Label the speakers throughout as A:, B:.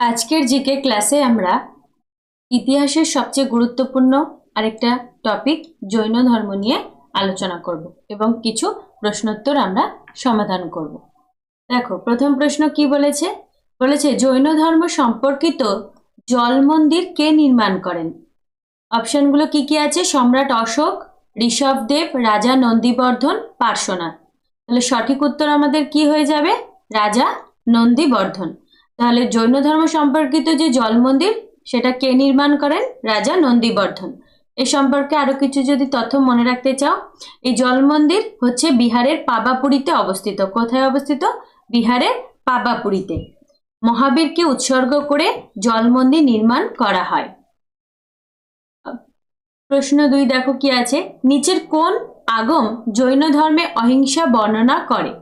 A: আজকের জিকে ক্লাসে আমরা ইতিহাসের সবচেয়ে গুরুত্বপূর্ণ আরেকটা টপিক জৈন ধর্ম নিয়ে আলোচনা করব এবং কিছু প্রশ্নোত্তর আমরা সমাধান করব। দেখো, প্রথম প্রশ্ন কি বলেছে? বলেছে, জৈন ধর্ম সম্পর্কিত জল মন্দির কে নির্মাণ করেন? অপশনগুলো কি কি আছে? সম্রাট অশোক ঋষভদেব রাজা নন্দীবর্ধন, পার্শ্বনাথ। তাহলে সঠিক উত্তর আমাদের কি হয়ে যাবে? রাজা নন্দীবর্ধন। তাহলে জৈন ধর্ম সম্পর্কিত যে জল মন্দির, সেটা কে নির্মাণ করেন? রাজা নন্দীবর্ধন। এ সম্পর্কে আরও কিছু যদি তথ্য মনে রাখতে চাও, এই জল মন্দির হচ্ছে বিহারের পাবাপুরীতে অবস্থিত। কোথায় অবস্থিত? বিহারের পাবাপুরীতে। মহাবীরকে উৎসর্গ করে জল মন্দির নির্মাণ করা হয়। প্রশ্ন দুই দেখো কি আছে? নিচের কোন আগম জৈন ধর্মে অহিংসা বর্ণনা করে?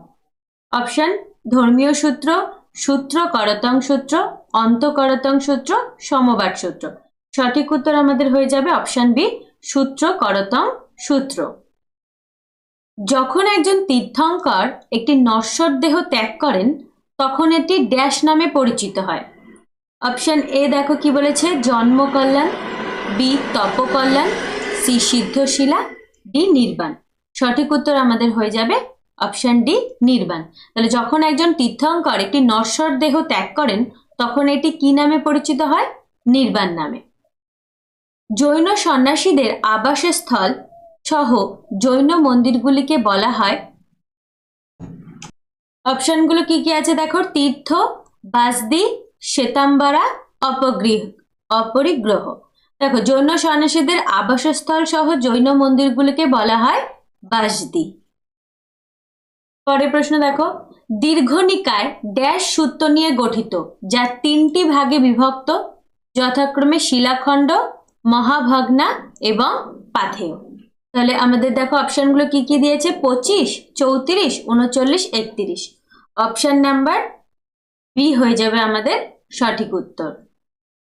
A: অপশন, ধর্মীয় সূত্র সূত্র করতং সূত্র অন্তকরতং সূত্র সমবাদ সূত্র। সঠিক উত্তর আমাদের হয়ে যাবে অপশন বি, সূত্র করতং সূত্র। যখন একজন তীর্থঙ্কর একটি নশ্বর দেহ ত্যাগ করেন, তখন এটি ড্যাশ নামে পরিচিত হয়। অপশন এ দেখো কি বলেছে জন্ম কল্যাণ বি তপকল্যাণ, সি সিদ্ধশিলা, ডি নির্বাণ। সঠিক উত্তর আমাদের হয়ে যাবে অপশন ডি, নির্বাণ। তাহলে যখন একজন তীর্থঙ্কর একটি নশ্বর দেহ ত্যাগ করেন, তখন এটি কি নামে পরিচিত হয়? নির্বাণ নামে। জৈন সন্ন্যাসীদের আবাসস্থল সহ জৈন মন্দিরগুলিকে বলা হয়। অপশনগুলো কি কি আছে দেখো? তীর্থ, বাসদি, শ্বেতাম্বরা, অপগৃহ, অপরিগ্রহ। দেখো, জৈন সন্ন্যাসীদের আবাসস্থল সহ জৈন মন্দিরগুলিকে বলা হয় বাসদি। পরের প্রশ্ন দেখো। দীর্ঘনিকায় ড্যাশ সূত্র নিয়ে গঠিত, যা তিনটি ভাগে বিভক্ত, যথাক্রমে শিলাখণ্ড, মহাভগ্না এবং পাথেয়। তাহলে আমাদের দেখো অপশনগুলো কি কি দিয়েছে? পঁচিশ, চৌত্রিশ, উনচল্লিশ, একত্রিশ। অপশন নাম্বার বি হয়ে যাবে আমাদের সঠিক উত্তর।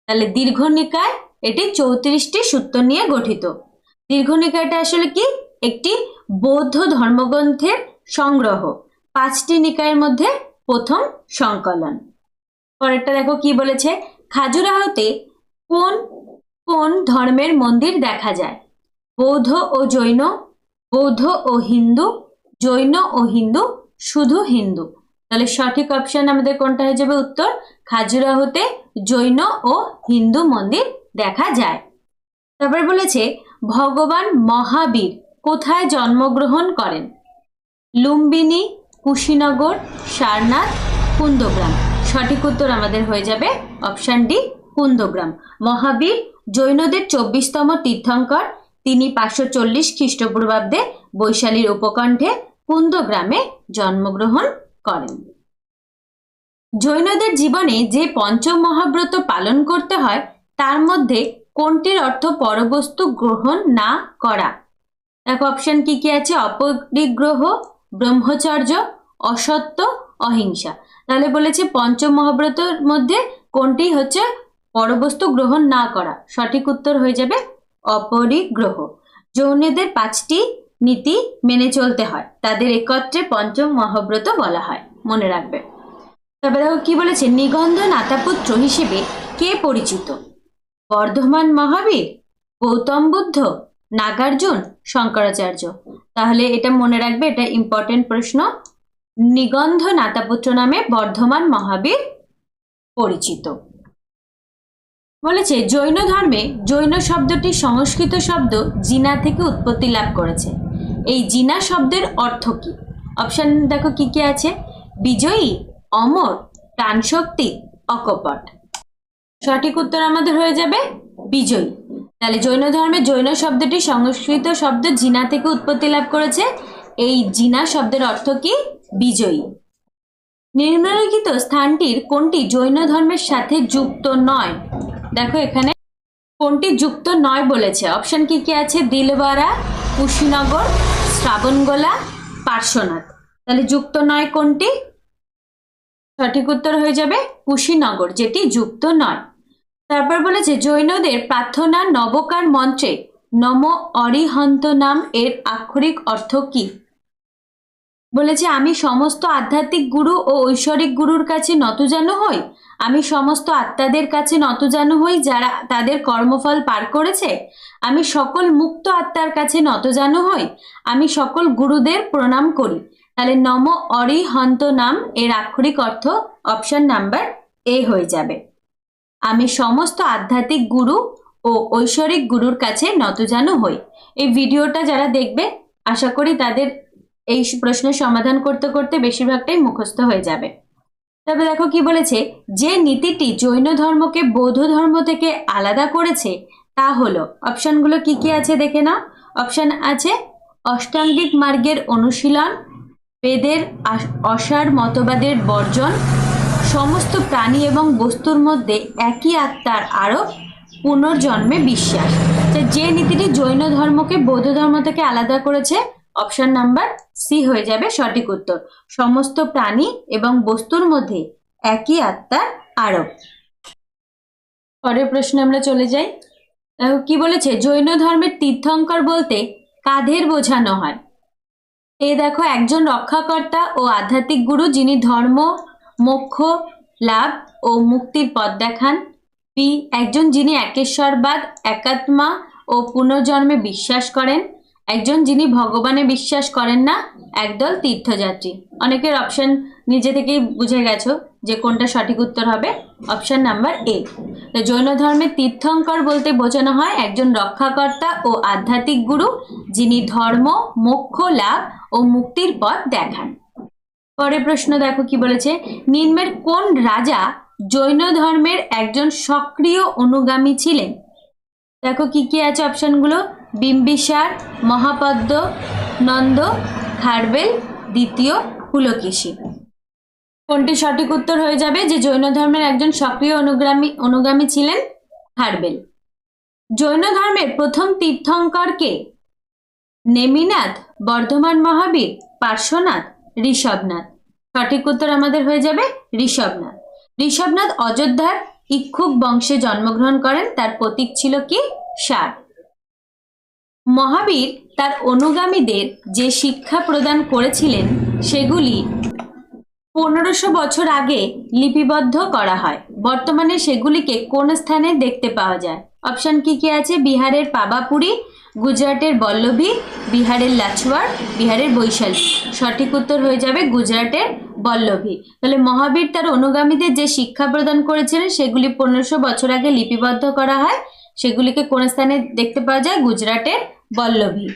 A: তাহলে দীর্ঘনিকায় এটি চৌত্রিশটি সূত্র নিয়ে গঠিত। দীর্ঘনিকায়টা আসলে কি? একটি বৌদ্ধ ধর্মগ্রন্থের সংগ্রহ। পাঁচটি নিকায়ের মধ্যে প্রথম সংকলন। পরেরটা দেখো কি বলেছে? খাজুরাহতে কোন কোন ধর্মের মন্দির দেখা যায়? বৌদ্ধ ও জৈন, বৌদ্ধ ও হিন্দু, জৈন ও হিন্দু, শুধু হিন্দু। তাহলে সঠিক অপশন আমাদের কোনটা হয়ে যাবে উত্তর? খাজুরাহতে জৈন ও হিন্দু মন্দির দেখা যায়। তারপরে বলেছে, ভগবান মহাবীর কোথায় জন্মগ্রহণ করেন? লুম্বিনী, কুশীনগর, সারনাথ, কুন্দগ্রাম। সঠিক উত্তর আমাদের হয়ে যাবে অপশান ডি, কুন্দগ্রাম। মহাবীর, জৈনদের চব্বিশতম তীর্থঙ্কর। তিনি পাঁচশো চল্লিশ খ্রিস্টপূর্বাব্দে বৈশালীর উপকণ্ঠে কুন্দগ্রামে জন্মগ্রহণ করেন। জৈনদের জীবনে যে পঞ্চম মহাব্রত পালন করতে হয়, তার মধ্যে কোনটির অর্থ পরবস্তু গ্রহণ না করা? দেখো অপশন কি কি আছে? অপরিগ্রহ ব্রহ্মচর্য, অসত্য, অহিংসা। তাহলে বলেছে পঞ্চম মহাব্রতর মধ্যে কোনটি হচ্ছে পরবস্তু গ্রহণ না করা? সঠিক উত্তর হয়ে যাবে অপরিগ্রহ। যৌনদের পাঁচটি নীতি মেনে চলতে হয়। তাদের একত্রে পঞ্চম মহাব্রত বলা হয়। মনে রাখবে। তবে দেখো কি বলেছে? নিগন্ধ নাতাপুত্র হিসেবে কে পরিচিত? বর্ধমান মহাবীর, গৌতম বুদ্ধ নাগার্জুন শঙ্করাচার্য। তাহলে এটা মনে রাখবে, এটা ইম্পর্টেন্ট প্রশ্ন। নিগন্ধ নাতাপুত্র নামে বর্ধমান মহাবীর পরিচিত। বলেছে, জৈন ধর্মে জৈন শব্দটি সংস্কৃত শব্দ জিনা থেকে উৎপত্তি লাভ করেছে। এই জিনা শব্দের অর্থ কি? অপশন দেখো কি কি আছে। বিজয়ী, অমর, প্রাণশক্তি, অকপট। সঠিক উত্তর আমাদের হয়ে যাবে, বিজয়ী। তাহলে জৈন ধর্মে জৈন শব্দটি সংস্কৃত শব্দ জিনা থেকে উৎপত্তি লাভ করেছে। এই জিনা শব্দের অর্থ কি? বিজয়ী। নিম্নলিখিত স্থানটির কোনটি জৈন ধর্মের সাথে যুক্ত নয়? দেখো এখানে কোনটি যুক্ত নয় বলেছে। অপশন কি কি আছে? দিলওয়ারা, কুশীনগর, শ্রাবণগোলা, পার্শ্বনাথ। তাহলে যুক্ত নয় কোনটি? সঠিক উত্তর হয়ে যাবে কুশীনগর, যেটি যুক্ত নয়। তারপর বলেছে, জৈনদের প্রার্থনা নবকার মন্ত্রে, নম অরিহন্ত নাম এর আক্ষরিক অর্থ কি? বলেছে, আমি সমস্ত আধ্যাত্মিক গুরু ও ঐশ্বরিক গুরুর কাছে নতজানু হই। আমি সমস্ত আত্মাদের কাছে নতজানু হই যারা তাদের কর্মফল পার করেছে। আমি সকল মুক্ত আত্মার কাছে নতজানু হই। আমি সকল গুরুদের প্রণাম করি। তাহলে নম অরিহন্ত নাম এর আক্ষরিক অর্থ, অপশন নাম্বার এ হয়ে যাবে। আমি সমস্ত আধ্যাত্মিক গুরু ও ঐশ্বরিক গুরুর কাছে নতজানু হই। এই ভিডিওটা যারা দেখবে, আশা করি তাদের এই প্রশ্নের সমাধান করতে করতে বেশিরভাগটাই মুখস্থ হয়ে যাবে। তবে দেখো কি বলেছে, যে নীতিটি জৈন ধর্মকে বৌদ্ধ ধর্ম থেকে আলাদা করেছে, তা হলো, অপশনগুলো কি কি আছে দেখে নাও। অপশন আছে, অষ্টাঙ্গিক মার্গের অনুশীলন, বেদের অসার মতবাদের বর্জন সমস্ত প্রাণী এবং বস্তুর মধ্যে একই আত্মার আরও পুনর্জন্মে বিশ্বাস। যে নীতিটি জৈন ধর্মকে, বৌদ্ধ ধর্ম থেকে আলাদা করেছে, অপশন নাম্বার সি হয়ে যাবে সঠিক উত্তর। সমস্ত প্রাণী এবং বস্তুর মধ্যে একই আত্মার আরোপ পরের প্রশ্নে আমরা চলে যাই। কি বলেছে? জৈন ধর্মের তীর্থঙ্কর বলতে কাঁধের বোঝানো হয়? এ দেখো, একজন রক্ষাকর্তা ও আধ্যাত্মিক গুরু যিনি ধর্ম মোক্ষ, লাভ ও মুক্তির পথ দেখান। বি একজন যিনি একেশ্বরবাদ, একাত্মা ও পুনর্জন্মে বিশ্বাস করেন। একজন যিনি ভগবানে বিশ্বাস করেন না, একদল তীর্থযাত্রী। অনেকের অপশন নিজে থেকেই বুঝে গেছো যে কোনটা সঠিক উত্তর হবে। অপশন নাম্বার এ জৈন ধর্মের তীর্থঙ্কর বলতে বোঝানো হয় একজন রক্ষাকর্তা ও আধ্যাত্মিক গুরু যিনি ধর্ম, মোক্ষ, লাভ ও মুক্তির পথ দেখান। পরের প্রশ্ন দেখো কি বলেছে, নিম্নের কোন রাজা জৈন ধর্মের একজন সক্রিয় অনুগামী ছিলেন? দেখো কি কি আছে অপশনগুলো বিম্বিসার, মহাপদ্ম, নন্দ খারবেল দ্বিতীয় পুলকেশী। কোনটি সঠিক উত্তর হয়ে যাবে যে জৈন ধর্মের একজন সক্রিয় অনুগামী অনুগামী ছিলেন খারবেল জৈন ধর্মের প্রথম তীর্থঙ্করকে নেমিনাথ, বর্ধমান মহাবীর, পার্শ্বনাথ ঋষভনাথ। সঠিক উত্তর আমাদের হয়ে যাবে ঋষভনাথ। ঋষভনাথ অযোধ্যার ইক্ষুক বংশে জন্মগ্রহণ করেন, তার প্রতীক ছিল কি? ষাট। মহাবীর তার অনুগামীদের যে শিক্ষা প্রদান করেছিলেন, সেগুলি পনেরোশো বছর আগে লিপিবদ্ধ করা হয়। বর্তমানে সেগুলিকে কোন স্থানে দেখতে পাওয়া যায়? অপশন কি কি আছে? বিহারের পাবাপুরি গুজরাটের বল্লভী, বিহারের লাচুয়ার বিহারের বৈশালী। সঠিক উত্তর হয়ে যাবে গুজরাটের বল্লভী। তাহলে মহাবীর তার অনুগামীদের যে শিক্ষা প্রদান করেছিলেন, সেগুলি পনেরোশো বছর আগে লিপিবদ্ধ করা হয়। সেগুলিকে কোন স্থানে দেখতে পাওয়া যায়? গুজরাটের বল্লভী।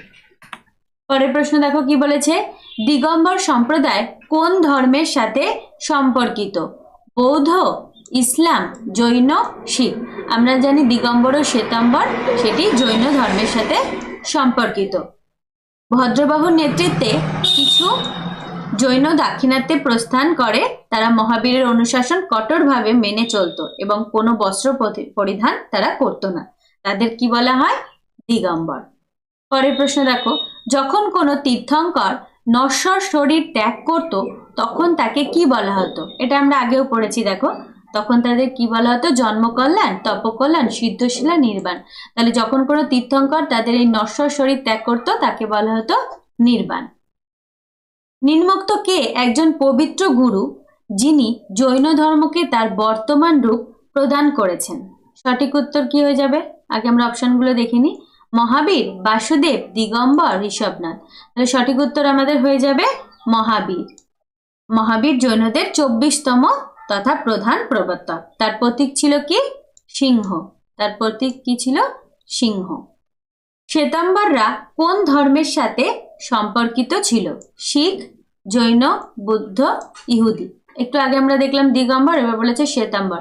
A: পরের প্রশ্ন দেখো কি বলেছে? দিগম্বর সম্প্রদায় কোন ধর্মের সাথে সম্পর্কিত? বৌদ্ধ ইসলাম, জৈন, শিখ। আমরা জানি দিগম্বর ও শ্বেতাম্বর, সেটি জৈন ধর্মের সাথে সম্পর্কিত। ভদ্রবাহুর নেতৃত্বে কিছু জৈন দাক্ষিণাত্যে প্রস্থান করে, তারা মহাবীরের অনুশাসন কঠোরভাবে মেনে চলতো এবং কোনো বস্ত্র পরিধান তারা করতো না। তাদের কি বলা হয়? দিগম্বর। পরের প্রশ্ন দেখো। যখন কোনো তীর্থঙ্কর নশ্বর শরীর ত্যাগ করত, তখন তাকে কি বলা হতো? এটা আমরা আগেও পড়েছি, দেখো। তখন তাদের কি বলা হতো? জন্মকল্যাণ তপকল্যাণ সিদ্ধশিলা, নির্বাণ। তাহলে যখন কোনো তীর্থঙ্কর তাদের এই নশ্বর শরীর ত্যাগ করত, তাকে বলা হতো নির্বাণ। নিম্নোক্ত কে? একজন পবিত্র গুরু, যিনি জৈন ধর্মকে তার বর্তমান রূপ প্রদান করেছেন। সঠিক উত্তর কি হয়ে যাবে? আগে আমরা অপশনগুলো দেখিনি মহাবীর, বাসুদেব, দিগম্বর, ঋষভনাথ। তাহলে সঠিক উত্তর আমাদের হয়ে যাবে মহাবীর। মহাবীর জৈনদের চব্বিশতম তথা প্রধান প্রবর্তক। তার প্রতীক ছিল কি? সিংহ। তার প্রতীক কি ছিল? সিংহ। শ্বেতাম্বররা কোন ধর্মের সাথে সম্পর্কিত ছিল? শিখ, জৈন, বুদ্ধ, ইহুদি। একটু আগে আমরা দেখলাম দিগম্বর, এবার বলেছে শ্বেতাম্বর।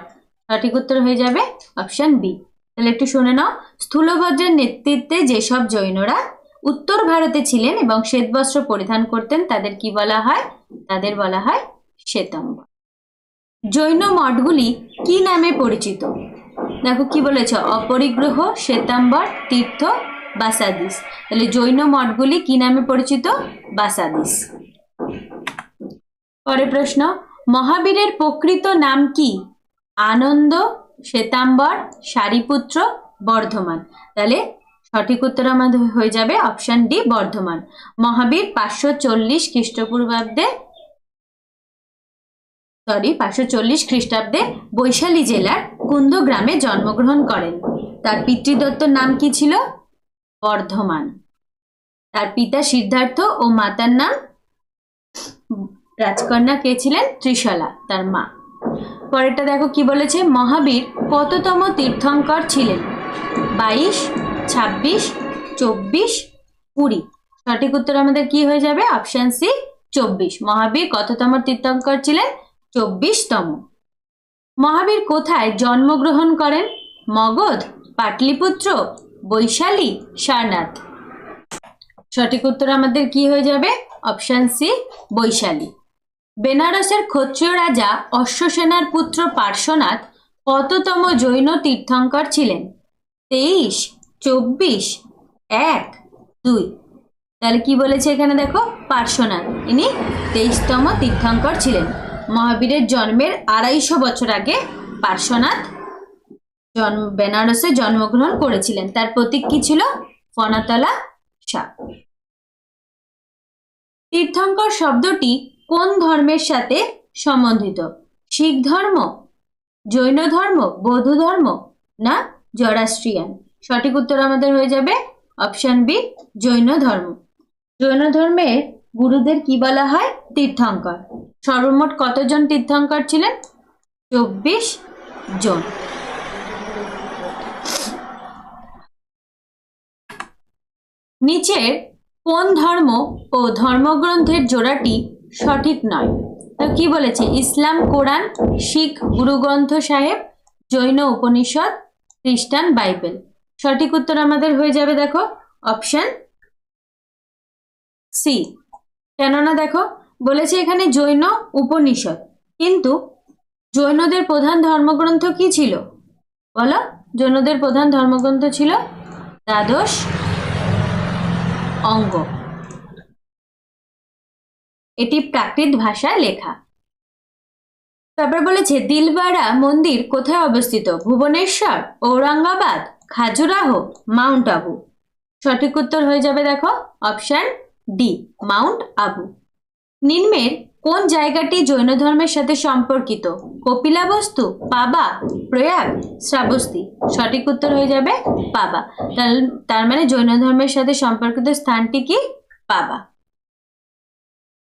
A: সঠিক উত্তর হয়ে যাবে অপশন বি। তাহলে একটু শুনে নাও। স্থূলভদ্রের নেতৃত্বে যেসব জৈনরা উত্তর ভারতে ছিলেন এবং শ্বেতবস্ত্র পরিধান করতেন, তাদের কি বলা হয়? তাদের বলা হয় শ্বেতাম্বর। জৈন মঠগুলি কি নামে পরিচিত? দেখো কি বলেছে? অপরিগ্রহ, শ্বেতাম্বর, তীর্থ, বাসাদিস। তাহলে জৈন মঠগুলি কি নামে পরিচিত? বাসাদিস। পরের প্রশ্ন, মহাবীরের প্রকৃত নাম কি? আনন্দ, শ্বেতাম্বর, সারিপুত্র, বর্ধমান। তাহলে সঠিক উত্তর আমাদের হয়ে যাবে অপশন ডি, বর্ধমান। মহাবীর পাঁচশো চল্লিশ খ্রিস্টপূর্বাব্দে সরি, পাঁচশো চল্লিশ খ্রিস্টাব্দে বৈশালী জেলার কুন্দ গ্রামে জন্মগ্রহণ করেন। তার পিতৃদত্তর নাম কি ছিল? বর্ধমান। তার পিতা সিদ্ধার্থ ও মাতার নাম রাজকন্যা কে ছিলেন? ত্রিশলা, তার মা। পরেরটা দেখো কি বলেছে? মহাবীর কততম তীর্থঙ্কর ছিলেন? বাইশ, ছাব্বিশ, চব্বিশ, কুড়ি। সঠিক উত্তর আমাদের কি হয়ে যাবে? অপশন সি, চব্বিশ। মহাবীর কততম তীর্থঙ্কর ছিলেন? চব্বিশতম। মহাবীর কোথায় জন্মগ্রহণ করেন? মগধ, পাটলিপুত্র, বৈশালী, সারনাথ। সঠিক উত্তর আমাদের কি হয়ে যাবে? Option C Vaishali. বেনারসের ক্ষত্রিয় রাজা অশ্বসেনার পুত্র পার্শ্বনাথ কততম জৈন তীর্থঙ্কর ছিলেন? তেইশ, চব্বিশ, এক, দুই। তাহলে কি বলেছে এখানে দেখো? পার্শ্বনাথ। ইনি তেইশতম তীর্থঙ্কর ছিলেন। মহাবীরের জন্মের আড়াইশো বছর আগে পার্শ্বনাথ জন্ম, বেনারসে জন্মগ্রহণ করেছিলেন। তার প্রতীক কি ছিল? ফনাতলা সাপ তীর্থঙ্কর শব্দটি কোন ধর্মের সাথে সম্বন্ধিত? শিখ ধর্ম, জৈন ধর্ম, বৌদ্ধ ধর্ম না জরাস্ট্রিয়ান সঠিক উত্তর আমাদের হয়ে যাবে অপশন বি, জৈন ধর্ম। জৈন ধর্মের গুরুদের কি বলা হয়? তীর্থঙ্কর। সর্বমোট কতজন তীর্থঙ্কর ছিলেন? চব্বিশ জন। নিচের কোন ধর্ম ও ধর্মগ্রন্থের জোড়াটি সঠিক নয়? তো কি বলেছে? ইসলাম, কোরআন, শিখ, গুরুগ্রন্থ সাহেব, জৈন উপনিষদ, খ্রিস্টান, বাইবেল। সঠিক উত্তর আমাদের হয়ে যাবে দেখো, অপশন সি। কেননা দেখো, বলেছে এখানে জৈন উপনিষদ। কিন্তু জৈনদের প্রধান ধর্মগ্রন্থ কি ছিল? বলো, জৈনদের প্রধান ধর্মগ্রন্থ ছিল দ্বাদশ অঙ্গ। এটি প্রাকৃত ভাষায় লেখা। তারপর বলেছে দিলবাড়া মন্দির কোথায় অবস্থিত? ভুবনেশ্বর, ঔরঙ্গাবাদ, খাজুরাহ, মাউন্ট আবু। সঠিক উত্তর হয়ে যাবে দেখো, অপশন ডি মাউন্ট আবু নিম্নের কোন জায়গাটি জৈন ধর্মের সাথে সম্পর্কিত? কপিলা বস্তু, পাবা, প্রয়াগ, শ্রাবস্তি। সঠিক উত্তর হয়ে যাবে পাবা। তার তার মানে জৈন ধর্মের সাথে সম্পর্কিত স্থানটি কি? পাবা।